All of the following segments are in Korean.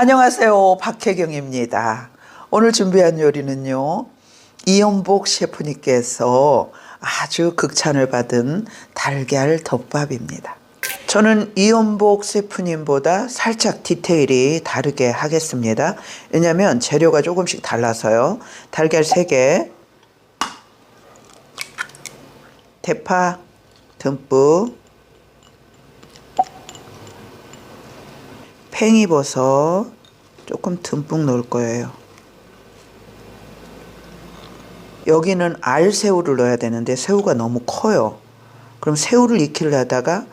안녕하세요. 박혜경입니다. 오늘 준비한 요리는요. 이연복 셰프님께서 아주 극찬을 받은 달걀 덮밥입니다. 저는 이연복 셰프님보다 살짝 디테일이 다르게 하겠습니다. 왜냐면 재료가 조금씩 달라서요. 달걀 3개, 대파 듬뿍, 팽이버섯 조금 듬뿍 넣을 거예요. 여기는 알새우를 넣어야 되는데 새우가 너무 커요. 그럼 새우를 익히려다가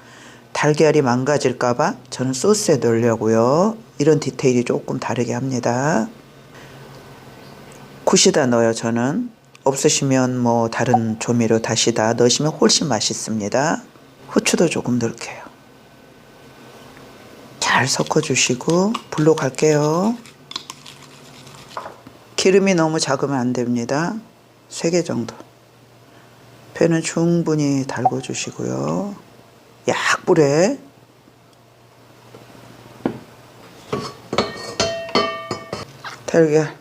달걀이 망가질까봐 저는 소스에 넣으려고요. 이런 디테일이 조금 다르게 합니다. 굿이다 넣어요 저는. 없으시면 뭐 다른 조미료 다시다 넣으시면 훨씬 맛있습니다. 후추도 조금 넣을게요. 잘 섞어주시고 불로 갈게요. 기름이 너무 작으면 안 됩니다. 3개 정도. 배는 충분히 달궈주시고요. 약불에 달걀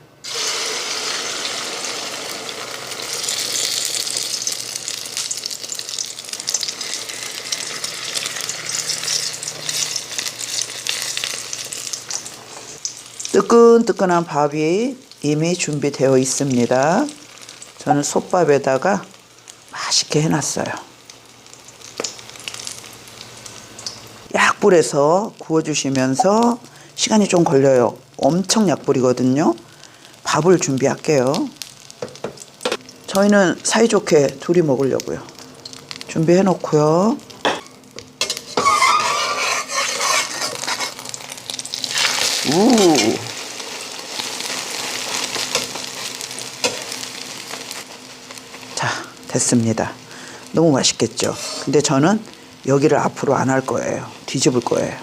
뜨끈뜨끈한 밥이 이미 준비되어 있습니다. 저는 솥밥에다가 맛있게 해놨어요. 약불에서 구워주시면서 시간이 좀 걸려요. 엄청 약불이거든요. 밥을 준비할게요. 저희는 사이좋게 둘이 먹으려고요. 준비해 놓고요. 우. 자, 됐습니다. 너무 맛있겠죠? 근데 저는 여기를 앞으로 안 할 거예요. 뒤집을 거예요.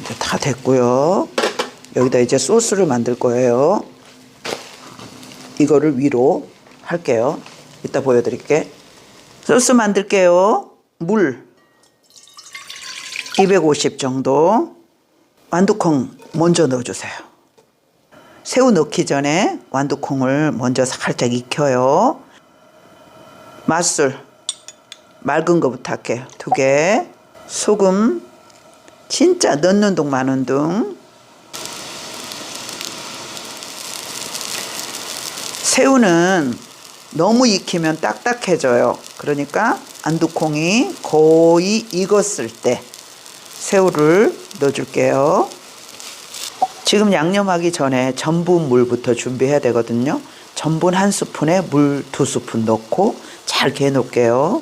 이제 다 됐고요. 여기다 이제 소스를 만들 거예요. 이거를 위로 할게요. 이따 보여드릴게. 소스 만들게요. 물 250 정도. 완두콩 먼저 넣어주세요. 새우 넣기 전에 완두콩을 먼저 살짝 익혀요. 맛술 맑은 거부터 할게요. 두 개. 소금 진짜 넣는 둥 마는 둥. 새우는 너무 익히면 딱딱해져요. 그러니까 안두콩이 거의 익었을 때 새우를 넣어줄게요. 지금 양념하기 전에 전분 물부터 준비해야 되거든요. 전분 한 스푼에 물 두 스푼 넣고 잘 개어 놓을게요.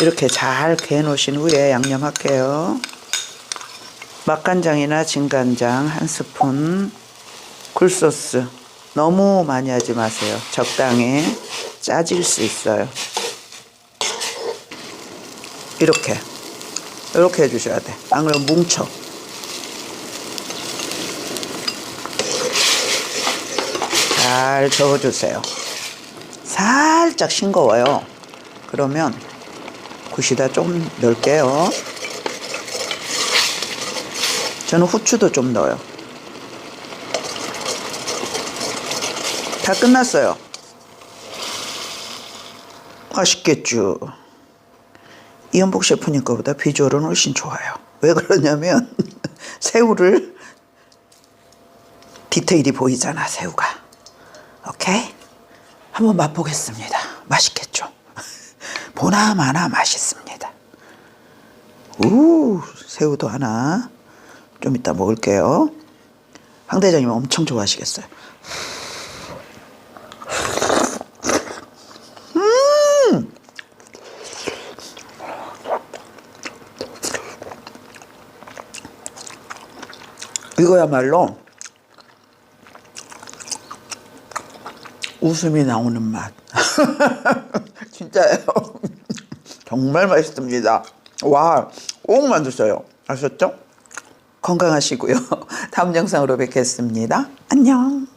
이렇게 잘 개어 놓으신 후에 양념할게요. 맛간장이나 진간장 한 스푼, 굴소스 너무 많이 하지 마세요. 적당히 짜질 수 있어요. 이렇게 이렇게 해주셔야 돼. 안 그러면 뭉쳐. 잘 저어주세요. 살짝 싱거워요. 그러면 굿이다 좀 넣을게요. 저는 후추도 좀 넣어요. 다 끝났어요. 맛있겠죠. 이연복 셰프님 거보다 비주얼은 훨씬 좋아요. 왜 그러냐면 새우를 디테일이 보이잖아 새우가. 오케이? 한번 맛보겠습니다. 맛있겠죠? 보나 마나 맛있습니다. 우 새우도 하나 좀 이따 먹을게요. 황 대장님 엄청 좋아하시겠어요. 이거야말로 웃음이 나오는 맛. 진짜예요. 정말 맛있습니다. 와, 꼭 만드세요. 아셨죠? 건강하시고요. 다음 영상으로 뵙겠습니다. 안녕.